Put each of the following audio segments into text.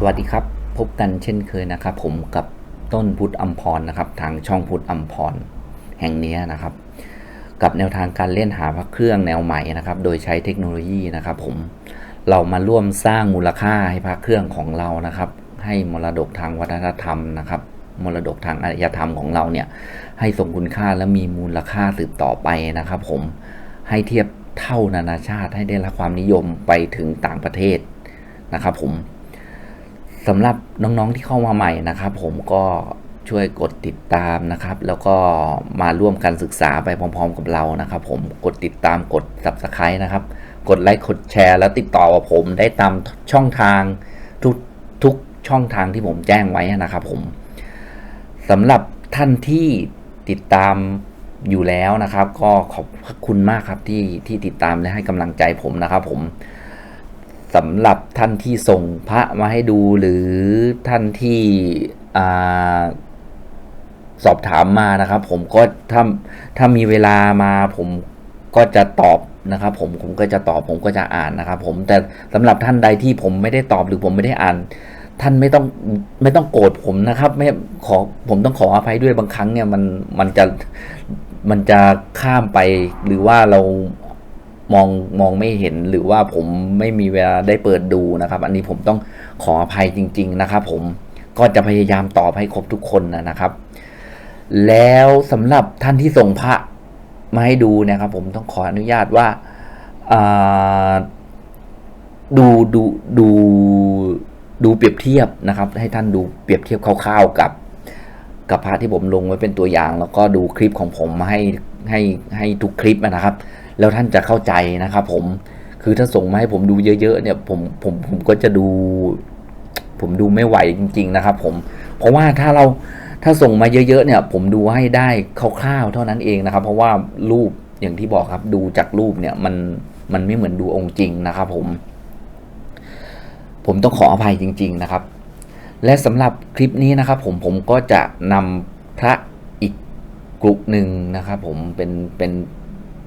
สวัสดีครับ พบกันเช่นเคยนะครับ ผมกับต้นพุทธอัมพรนะครับ ทางช่องพุทธอัมพรแห่งนี้นะครับ กับแนวทางการเล่นหาพระเครื่องแนวใหม่นะครับ โดยใช้เทคโนโลยีนะครับ ผมเรามาร่วมสร้างมูลค่าให้พระเครื่องของเรานะครับ ให้มรดกทางวัฒนธรรมนะครับ มรดกทางอารยธรรมของเราเนี่ย ให้ทรงคุณค่าและมีมูลค่าสืบต่อไปนะครับ ผมให้เทียบเท่านานาชาติให้ได้รับความนิยมไปถึงต่างประเทศนะครับ ผม สำหรับน้องๆที่เข้ามาใหม่นะครับ ผมก็ช่วยกดติดตามนะครับ แล้วก็มาร่วมกันศึกษาไปพร้อม ๆ กับเรานะครับ ผมกดติดตามกด subscribe นะครับ กดไลค์กดแชร์แล้วติดต่อกับผมได้ตามช่องทางทุกทุกช่องทางที่ผมแจ้งไว้นะครับ ผมสำหรับท่านที่ติดตามอยู่แล้วนะครับ ก็ขอบคุณมากครับที่ที่ติดตามและให้กำลังใจผมนะครับ ผม สำหรับท่านที่ส่งพระมาให้ดูหรือท่านที่สอบถามมานะครับ ผมก็ถ้าถ้ามีเวลามาผมก็จะตอบนะครับ ผมผมก็จะตอบผมก็จะอ่านนะครับ ผมแต่สำหรับท่านใดที่ผมไม่ได้ตอบหรือผมไม่ได้อ่าน ท่านไม่ต้องไม่ต้องโกรธผมนะครับ ไม่ขอผมต้องขออภัยด้วยบางครั้งเนี่ยมันมันจะมันจะข้ามไปหรือว่าเรา มองมองไม่เห็นหรือว่าผมไม่มีเวลาได้เปิดดูนะครับ อันนี้ผมต้องขออภัยจริง ๆนะครับ ผมก็จะพยายามตอบให้ครบทุกคนนะครับ แล้วสำหรับท่านที่ส่งพระมาให้ดูนะครับ ผมต้องขออนุญาตว่าอ่าดูดูดูดูเปรียบเทียบนะครับ ให้ท่านดูเปรียบเทียบคร่าวๆกับ กับพระที่ผมลงไว้เป็นตัวอย่าง แล้วก็ดูคลิปของผมมาให้ให้ให้ทุกคลิปนะครับ แล้วท่านจะเข้าใจนะครับผมคือถ้าส่งมาให้ผมดูเยอะๆเนี่ยผมผมผมก็จะดู ผมดูไม่ไหวจริง ๆ นะครับ ผมเพราะว่าถ้าเราถ้าส่งมาเยอะๆเนี่ย ผมดูให้ได้คร่าวๆเท่านั้นเองนะครับ เพราะว่ารูปอย่างที่บอกครับดูจากรูปเนี่ยมันมันไม่เหมือนดูองค์จริงนะครับ ผม ผมต้องขออภัยจริง ๆนะครับ และสำหรับคลิปนี้นะครับ ผมผมก็จะนำพระอีกกลุ่มหนึ่งนะครับ ผมเป็นเป็น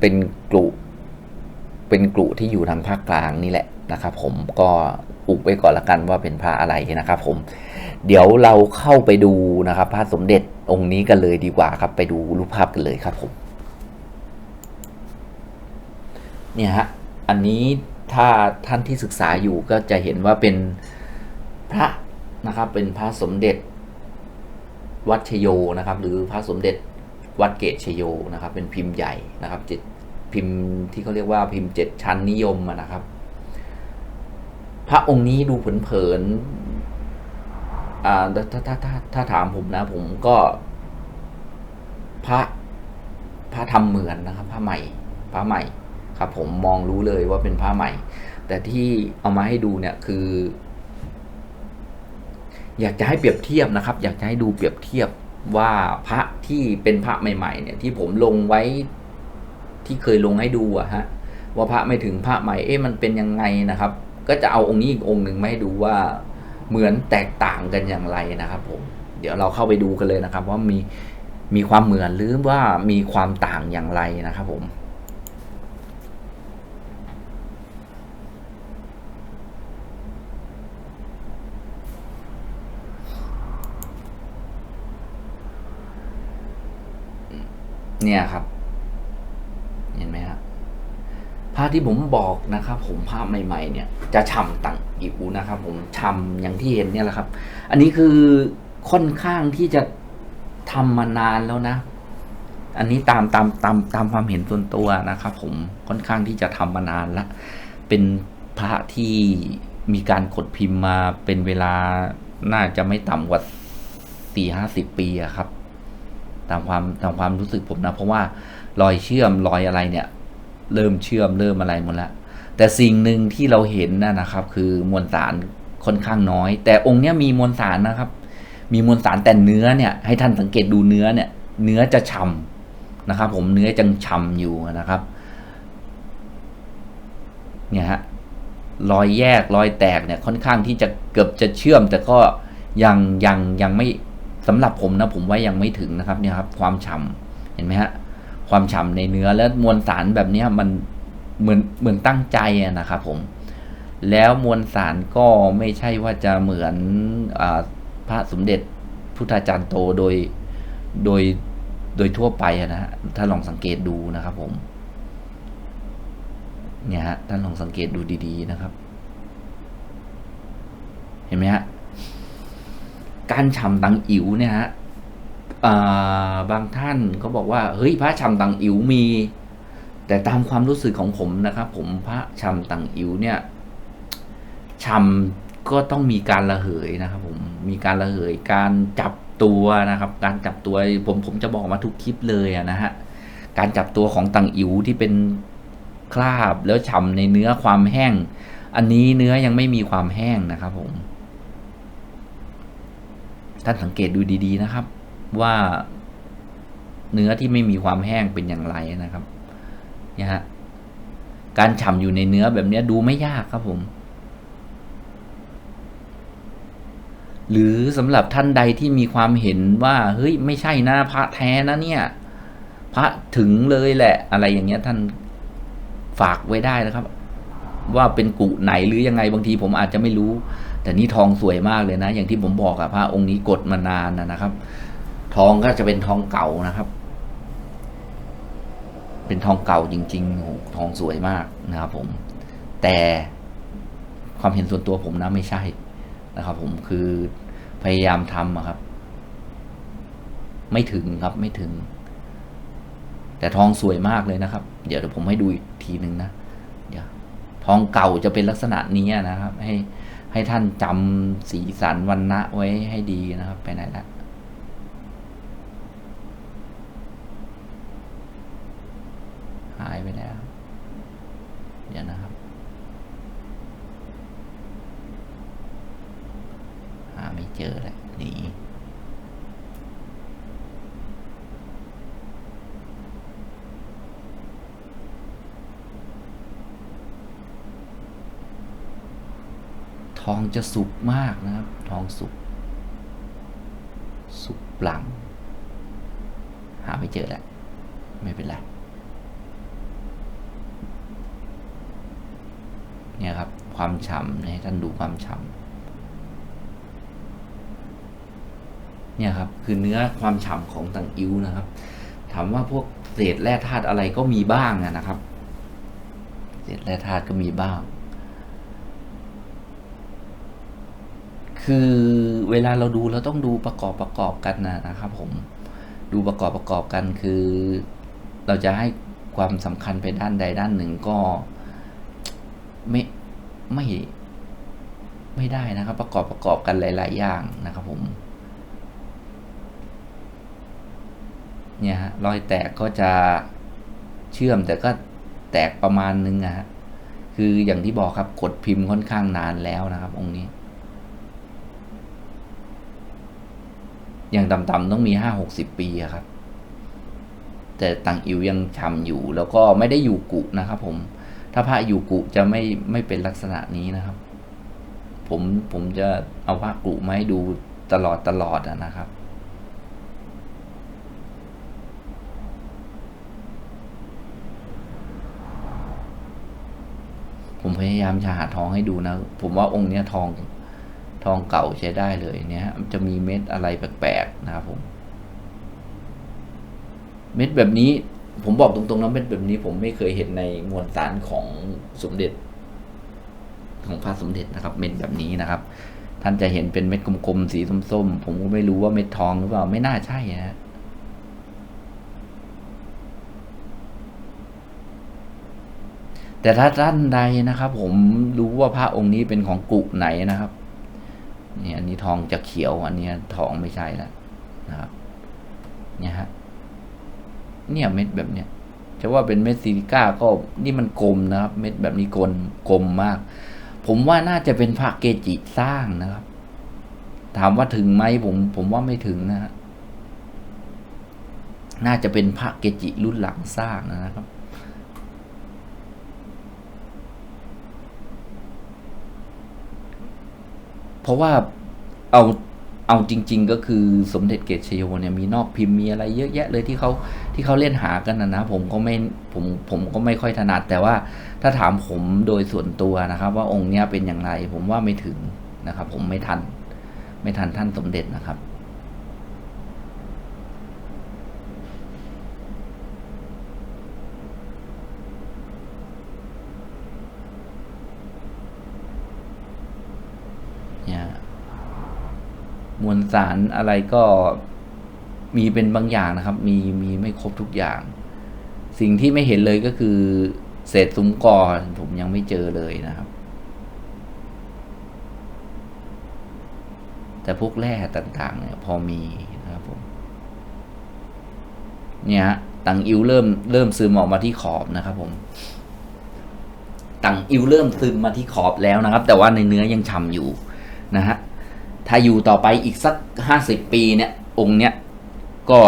เป็นกลุ่มเป็นกลุ่มที่อยู่ทางภาคกลางนี่แหละนะครับ ผมก็อุบไว้ก่อนละกันว่าเป็นพระอะไรนะครับ ผม เดี๋ยวเราเข้าไปดูนะครับ พระสมเด็จองค์นี้กันเลยดีกว่าครับ ไปดูรูปภาพกันเลยครับผมเนี่ยฮะอันนี้ถ้าท่านที่ศึกษาอยู่ก็จะเห็นว่าเป็นพระนะครับ เป็นพระสมเด็จวัดชโยนะครับ หรือพระสมเด็จ วัดเกตชโยนะครับเป็นพิมพ์ใหญ่นะครับเจ็ดพิมพ์ที่เขาเรียกว่าพิมพ์เจ็ดชั้นนิยมนะครับ พระองค์นี้ดูเผินๆอ่าถ้าถ้าถ้าถ้าถามผมนะ ผมก็ พระพระทำเหมือนนะครับพระใหม่พระใหม่ครับ ผมมองรู้เลยว่าเป็นผ้าใหม่ แต่ที่เอามาให้ดูเนี่ยคือ อยากจะให้เปรียบเทียบนะครับ อยากจะให้ดูเปรียบเทียบ ว่าพระที่เป็นพระใหม่ๆเนี่ยที่ผมลงไว้ที่เคยลงให้ดูอะฮะว่าพระไม่ถึงพระใหม่เอ๊ะมันเป็นยังไงนะครับ ก็จะเอาองค์นี้อีกองค์หนึ่งมาให้ดูว่าเหมือนแตกต่างกันอย่างไรนะครับผมเดี๋ยวเราเข้าไปดูกันเลยนะครับ ว่ามีมีความเหมือนหรือว่ามีความต่างอย่างไรนะครับผม เนี่ยครับ เห็นไหมครับผ้าที่ผมบอกนะครับ ผมผ้าใหม่ ๆ เนี่ย จะฉ่ำต่างอิ๋วนะครับ ผมฉ่ำอย่างที่เห็นเนี่ยแหละครับ อันนี้คือค่อนข้างที่จะทำมานานแล้วนะ อันนี้ตามตามตามตามความเห็นส่วนตัวนะครับ ผมค่อนข้างที่จะทำมานานละเป็นพระที่มีการกดพิมพ์มาเป็นเวลาน่าจะไม่ต่ำกว่าสี่ห้าสิบปีอะครับ ตามความตามความรู้สึกผมนะ เพราะว่ารอยเชื่อมรอยอะไรเนี่ย เริ่มเชื่อมเริ่มอะไรหมดแล้วแต่สิ่งหนึ่งที่เราเห็นนะนะครับ คือมวลสารค่อนข้างน้อย แต่องค์เนี้ยมีมวลสารนะครับ มีมวลสารแต่เนื้อเนี่ย ให้ท่านสังเกตดูเนื้อเนี่ย เนื้อจะฉ่ำนะครับ ผมเนื้อจังฉ่ำอยู่นะครับ เนี่ยฮะรอยแยกรอยแตกเนี่ยค่อนข้างที่จะเกือบจะเชื่อม แต่ก็ยังยังยังไม่ สำหรับผมนะผมว่ายังไม่ถึงนะครับเนี่ยครับ ความฉ่ำเห็นไหมฮะความฉ่ำในเนื้อและมวลสารแบบนี้มันเหมือนเหมือนตั้งใจนะครับผมแล้วมวลสารก็ไม่ใช่ว่าจะเหมือนอพระสมเด็จพุทธาจารย์โตโดยโดยโดยทั่วไปนะฮะถ้าลองสังเกตดูนะครับผมเนี่ยฮะท่านลองสังเกตดูดีๆนะครับ เห็นไหมฮะ การฉ่ำตังอิ๋วเนี่ยฮะบางท่านก็บอกว่าเฮ้ยพระฉ่ำตังอิ๋วมี แต่ตามความรู้สึกของผมนะครับ ผมพระฉ่ำตังอิ๋วเนี่ยฉ่ำก็ต้องมีการระเหยนะครับ ผมมีการระเหยการจับตัวนะครับ การจับตัวผมผมจะบอกมาทุกคลิปเลยนะฮะการจับตัวของตังอิ๋วที่เป็นคราบแล้วฉ่ำในเนื้อความแห้ง อันนี้เนื้อยังไม่มีความแห้งนะครับผม ท่านสังเกตดูดี ๆ นะครับ ว่าเนื้อที่ไม่มีความแห้งเป็นอย่างไรนะครับเนี่ยฮะการฉ่ำอยู่ในเนื้อแบบนี้ดูไม่ยากครับผม หรือสำหรับท่านใดที่มีความเห็นว่า เฮ้ย ไม่ใช่นะพระแท้นะเนี่ย พระถึงเลยแหละ อะไรอย่างเงี้ยท่านฝากไว้ได้นะครับ ว่าเป็นกุไหนหรือยังไงบางทีผมอาจจะไม่รู้ แต่นี่ทองสวยมากเลยนะ อย่างที่ผมบอกอะพระองค์นี้กดมานานนะครับ ทองก็จะเป็นทองเก่านะครับ เป็นทองเก่าจริงๆโอ้ทองสวยมากนะครับผม แต่ความเห็นส่วนตัวผมนะไม่ใช่นะครับ ผมคือพยายามทำครับ ไม่ถึงครับไม่ถึง แต่ทองสวยมากเลยนะครับ เดี๋ยวเดี๋ยวผมให้ดูอีกทีหนึ่งนะ ทองเก่าจะเป็นลักษณะนี้นะครับ ให้ให้ท่านจำสีสันวันณะไว้ให้ดีนะครับ ไปไหนละหายไปแล้วเดี๋ยวนะครับ หาไม่เจอเลยหนี ทองจะสุกมากนะครับ ทองสุก สุกปลัง หาไม่เจอแล้ว ไม่เป็นไร เนี่ยครับ ความฉ่ำให้ท่านดูความฉ่ำเนี่ยครับ คือเนื้อความฉ่ำของตังอิ้วนะครับ ถามว่าพวกเศษแร่ธาตุอะไรก็มีบ้างนะครับ เศษแร่ธาตุก็มีบ้าง คือเวลาเราดูเราต้องดูประกอบประกอบกันนะนะครับผมดูประกอบประกอบกันคือ เราจะให้ความสำคัญไปด้านใดด้านหนึ่งก็ไม่ไม่ไม่ได้นะครับ ประกอบประกอบกันหลาย ๆ อย่างนะครับผมเนี่ยฮะรอยแตกก็จะเชื่อมแต่ก็แตกประมาณนึงนะฮะคืออย่างที่บอกครับกดพิมพ์ค่อนข้างนานแล้วนะครับ องค์นี้ อย่างต่ำๆต้องมีห้าหกสิบปีอะครับ แต่ตังอิวยังฉ่ำอยู่ แล้วก็ไม่ได้อยู่กุนะครับ ผม ถ้าพระอยู่กุจะไม่ไม่เป็นลักษณะนี้นะครับ ผมผมจะเอาพระกุมาให้ดูตลอดตลอดอะนะครับผมพยายามจะหาทองให้ดูนะ ผมว่าองค์เนี้ยทอง ทองเก่าใช้ได้เลยเนี่ยฮะจะมีเม็ดอะไรแปลกๆนะครับผม เม็ดแบบนี้ผมบอกตรงๆนะเม็ดแบบนี้ ผมไม่เคยเห็นในมวลสารของสมเด็จ ของพระสมเด็จนะครับ เม็ดแบบนี้นะครับ ท่านจะเห็นเป็นเม็ดกลมๆสีส้มๆผมก็ไม่รู้ว่าเม็ดทองหรือเปล่าไม่น่าใช่นะแต่ถ้าท่านใดนะครับ ผมรู้ว่าพระองค์นี้เป็นของกุไหนนะครับ นี่ยอันนี้ทองจะเขียว อันนี้ทองไม่ใช่แล้วนะครับ เนี่ยฮะ เนี่ยเม็ดแบบเนี้ยจะว่าเป็นเม็ดซิลิก้าก็นี่มันกลมนะครับ เม็ดแบบนี้กลมกลมมาก ผมว่าน่าจะเป็นพระเกจิสร้างนะครับ ถามว่าถึงไหมผมผมว่าไม่ถึงนะฮะน่าจะเป็นพระเกจิรุ่นหลังสร้างนะครับ เพราะว่าเอาเอาจริง ๆ ก็คือสมเด็จเกตชโยเนี่ยมีนอกพิมพ์มีอะไรเยอะแยะเลยที่เขาที่เขาเล่นหากันนะนะผมก็ไม่ผมผมก็ไม่ค่อยถนัด แต่ว่าถ้าถามผมโดยส่วนตัวนะครับ ว่าองค์เนี้ยเป็นอย่างไร ผมว่าไม่ถึงนะครับ ผมไม่ทัน ไม่ทันท่านสมเด็จนะครับ เนี่ย มวลสารอะไรก็มีเป็นบางอย่างนะครับ มีมีไม่ครบทุกอย่าง สิ่งที่ไม่เห็นเลยก็คือ เศษซุ้มกอผมยังไม่เจอเลยนะครับ แต่พวกแร่ต่างๆ เนี่ย พอมีนะครับผม เนี่ยฮะตังอิวเริ่มเริ่มซึมออกมาที่ขอบนะครับ ผมตังอิวเริ่มซึมมาที่ขอบแล้วนะครับ แต่ว่าในเนื้อยังฉ่ำอยู่นะฮะ ถ้าอยู่ต่อไปอีกสักห้าสิบปีเนี่ยองค์เนี้ยก็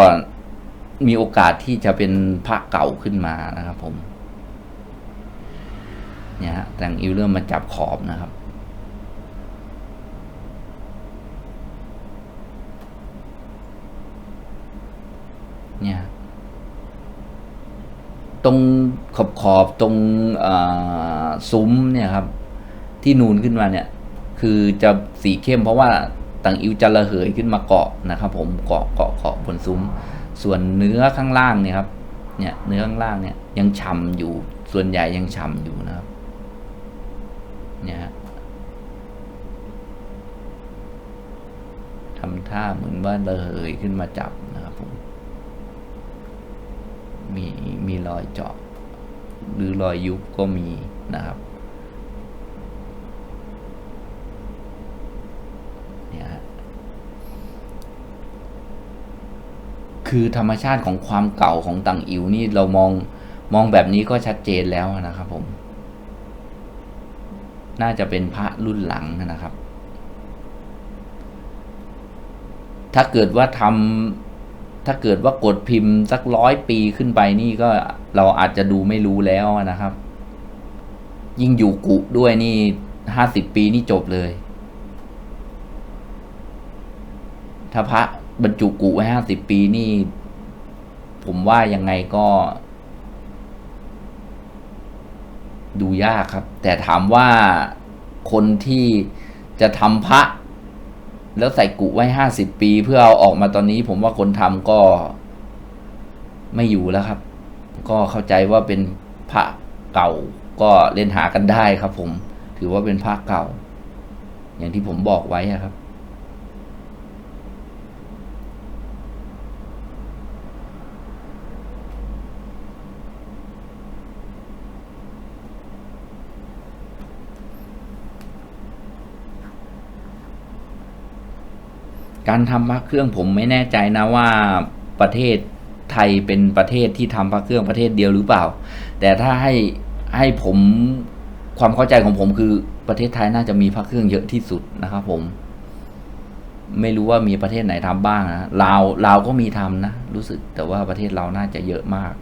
มีโอกาสที่จะเป็นพระเก่าขึ้นมานะครับผม เนี่ยฮะตังอิวเริ่มมาจับขอบนะครับ เนี่ย ตรงขอบขอบตรงซุ้มเนี่ยครับ ที่นูนขึ้นมาเนี่ย คือจะสีเข้มเพราะว่าตังอิวจะระเหยขึ้นมาเกาะนะครับ ผมเกาะเกาะเกาะบนซุ้ม ส่วนเนื้อข้างล่างเนี่ยครับ เนี่ยเนื้อข้างล่างเนี่ยยังฉ่ำอยู่ ส่วนใหญ่ยังฉ่ำอยู่นะครับ เนี่ยทำท่าเหมือนว่าระเหยขึ้นมาจับนะครับผมมีมีรอยเจาะ หรือรอยยุบก็มีนะครับ เนี่ยฮะ คือธรรมชาติของความเก่าของตังอิวนี่เรามองมองแบบนี้ก็ชัดเจนแล้วนะครับผม น่าจะเป็นพระรุ่นหลังนะครับ ถ้าเกิดว่าทำถ้าเกิดว่ากดพิมพ์สักร้อยปีขึ้นไปนี่ก็เราอาจจะดูไม่รู้แล้วนะครับ ยิ่งอยู่กุด้วยนี่ห้าสิบปีนี่จบเลย ถ้าพระ บรรจุกุไว้ห้าสิบปีนี่ ผมว่ายังไงก็ ดูยากครับ แต่ถามว่าคนที่จะทำพระ แล้วใส่กุไว้ห้าสิบปี เพื่อเอาออกมาตอนนี้ ผมว่าคนทำก็ไม่อยู่แล้วครับ ก็เข้าใจว่าเป็นพระเก่าก็เล่นหากันได้ครับ ผม ถือว่าเป็นพระเก่า อย่างที่ผมบอกไว้ครับ การทำพระเครื่องผมไม่แน่ใจนะว่าประเทศไทยเป็นประเทศที่ทำพระเครื่องประเทศเดียวหรือเปล่า แต่ถ้าให้ให้ผมความเข้าใจของผมคือประเทศไทยน่าจะมีพระเครื่องเยอะที่สุดนะครับผม ไม่รู้ว่ามีประเทศไหนทำบ้างนะลาวลาวก็มีทำนะรู้สึกแต่ว่าประเทศเราน่าจะเยอะมาก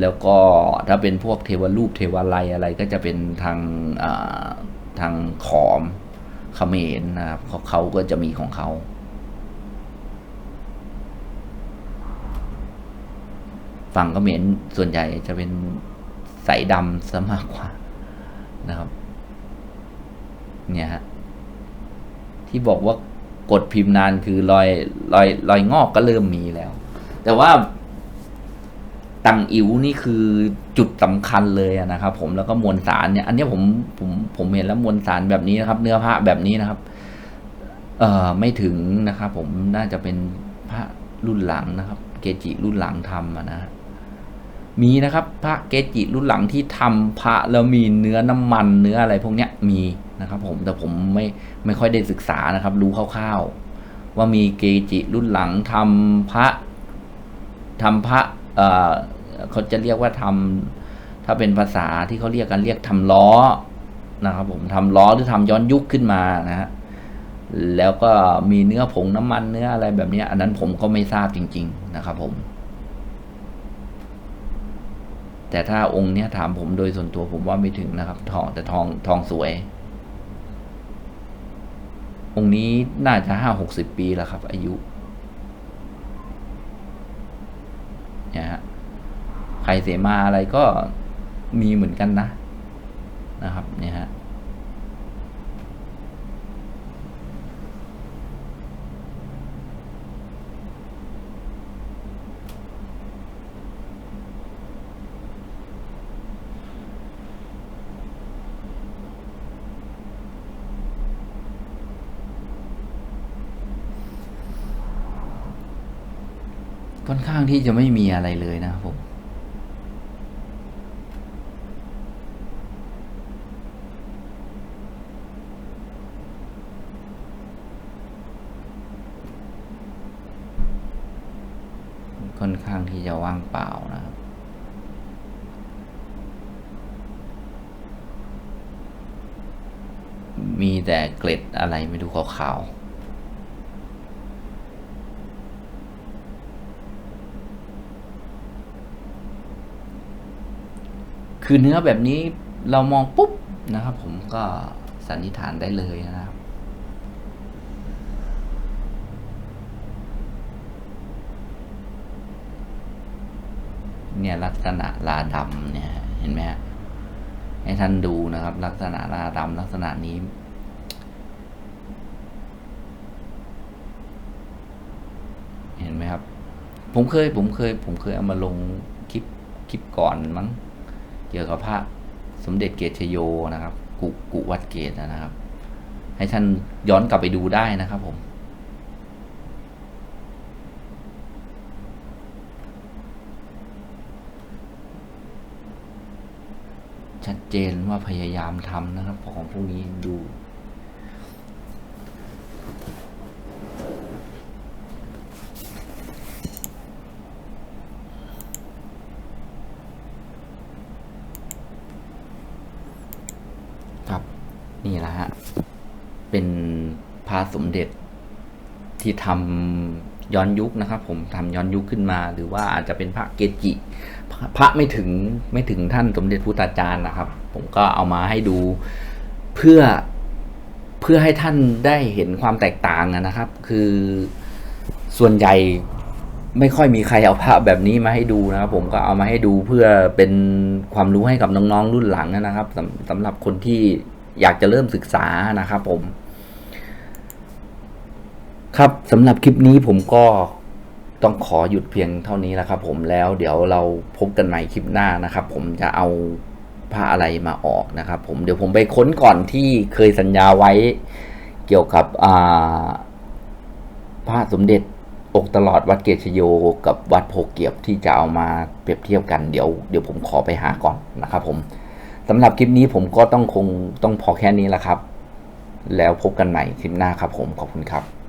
แล้วก็ถ้าเป็นพวกเทวรูปเทวาลัยอะไรก็จะเป็นทางทางขอม เขมรนะครับเขาก็จะมีของเขาฝั่งเขมรส่วนใหญ่จะเป็นใสดำซะมากกว่านะครับ เนี่ยฮะที่บอกว่ากดพิมพ์นานคือรอยรอยรอยงอกก็เริ่มมีแล้ว แต่ว่า ตังอิ๋วนี่คือจุดสำคัญเลยนะครับ ผมแล้วก็มวลสารเนี่ย อันนี้ผมผมผมเห็นแล้วมวลสารแบบนี้นะครับ เนื้อพระแบบนี้นะครับ เอ่อไม่ถึงนะครับ ผมน่าจะเป็นพระรุ่นหลังนะครับ เกจิรุ่นหลังทำนะ มีนะครับ พระเกจิรุ่นหลังที่ทำพระแล้วมีเนื้อน้ำมันเนื้ออะไรพวกเนี้ยมีนะครับ ผมแต่ผมไม่ไม่ค่อยได้ศึกษานะครับ รู้คร่าวๆว่ามีเกจิรุ่นหลังทำพระทำพระ เขาจะเรียกว่าทำถ้าเป็นภาษาที่เขาเรียกกันเรียกทำล้อนะครับผมทำล้อหรือทำย้อนยุคขึ้นมานะฮะแล้วก็มีเนื้อผงน้ำมันเนื้ออะไรแบบนี้อันนั้นผมก็ไม่ทราบจริง ๆ นะครับผม แต่ถ้าองค์เนี้ยถามผมโดยส่วนตัวผมว่าไม่ถึงนะครับ ทองแต่ทองทองสวย องค์นี้น่าจะห้าหกสิบปีแล้วครับ อายุ เนี่ยฮะใครเสมาอะไรก็มีเหมือนกันนะ นะครับ เนี่ยฮะ ค่อนข้างที่จะไม่มีอะไรเลยนะครับผมค่อนข้างที่จะว่างเปล่านะครับ มีแต่เกล็ดอะไรไม่รู้ขาวๆ คือเนื้อแบบนี้เรามองปุ๊บนะครับ ผมก็สันนิษฐานได้เลยนะครับเนี่ยลักษณะลาดำเนี่ย เห็นไหมฮะให้ท่านดูนะครับ ลักษณะลาดำลักษณะนี้ เห็นไหมครับ ผมเคย ผมเคย ผมเคยเอามาลงคลิปคลิปก่อนมั้ง เกี่ยวกับพระสมเด็จเกตชโยนะครับ กุกุวัดเกตนะครับ ให้ท่านย้อนกลับไปดูได้นะครับผมชัดเจนว่าพยายามทำนะครับ ของพวกนี้ดู ครับ นี่แหละ ฮะ เป็นพระสมเด็จที่ทำย้อนยุคนะครับ ผมทำย้อนยุคขึ้นมา หรือว่าอาจจะเป็นพระเกจิ พระไม่ถึงไม่ถึงท่านสมเด็จพุทธาจารย์นะครับ ผมก็เอามาให้ดูเพื่อเพื่อให้ท่านได้เห็นความแตกต่างนะครับ คือส่วนใหญ่ไม่ค่อยมีใครเอาพระแบบนี้มาให้ดูนะครับผมก็เอามาให้ดูเพื่อเป็นความรู้ให้กับน้องๆรุ่นหลังนะครับสำสำหรับคนที่ อยากจะเริ่มศึกษานะครับผม ครับสำหรับคลิปนี้ผมก็ต้องขอหยุดเพียงเท่านี้แล้วครับผมแล้วเดี๋ยวเราพบกันใหม่คลิปหน้านะครับ ผมจะเอาผ้าอะไรมาออกนะครับ ผมเดี๋ยวผมไปค้นก่อนที่เคยสัญญาไว้เกี่ยวกับอ่าสมเด็จอกตลอดวัดเกศโยกับวัดโพเกียบที่จะเอามาเปรียบเทียบกันเดี๋ยวเดี๋ยวผมขอไปหาก่อนนะครับผม สำหรับคลิปนี้ผมก็ต้องคงต้องพอแค่นี้แล้วครับ แล้วพบกันใหม่คลิปหน้าครับผมขอบคุณครับ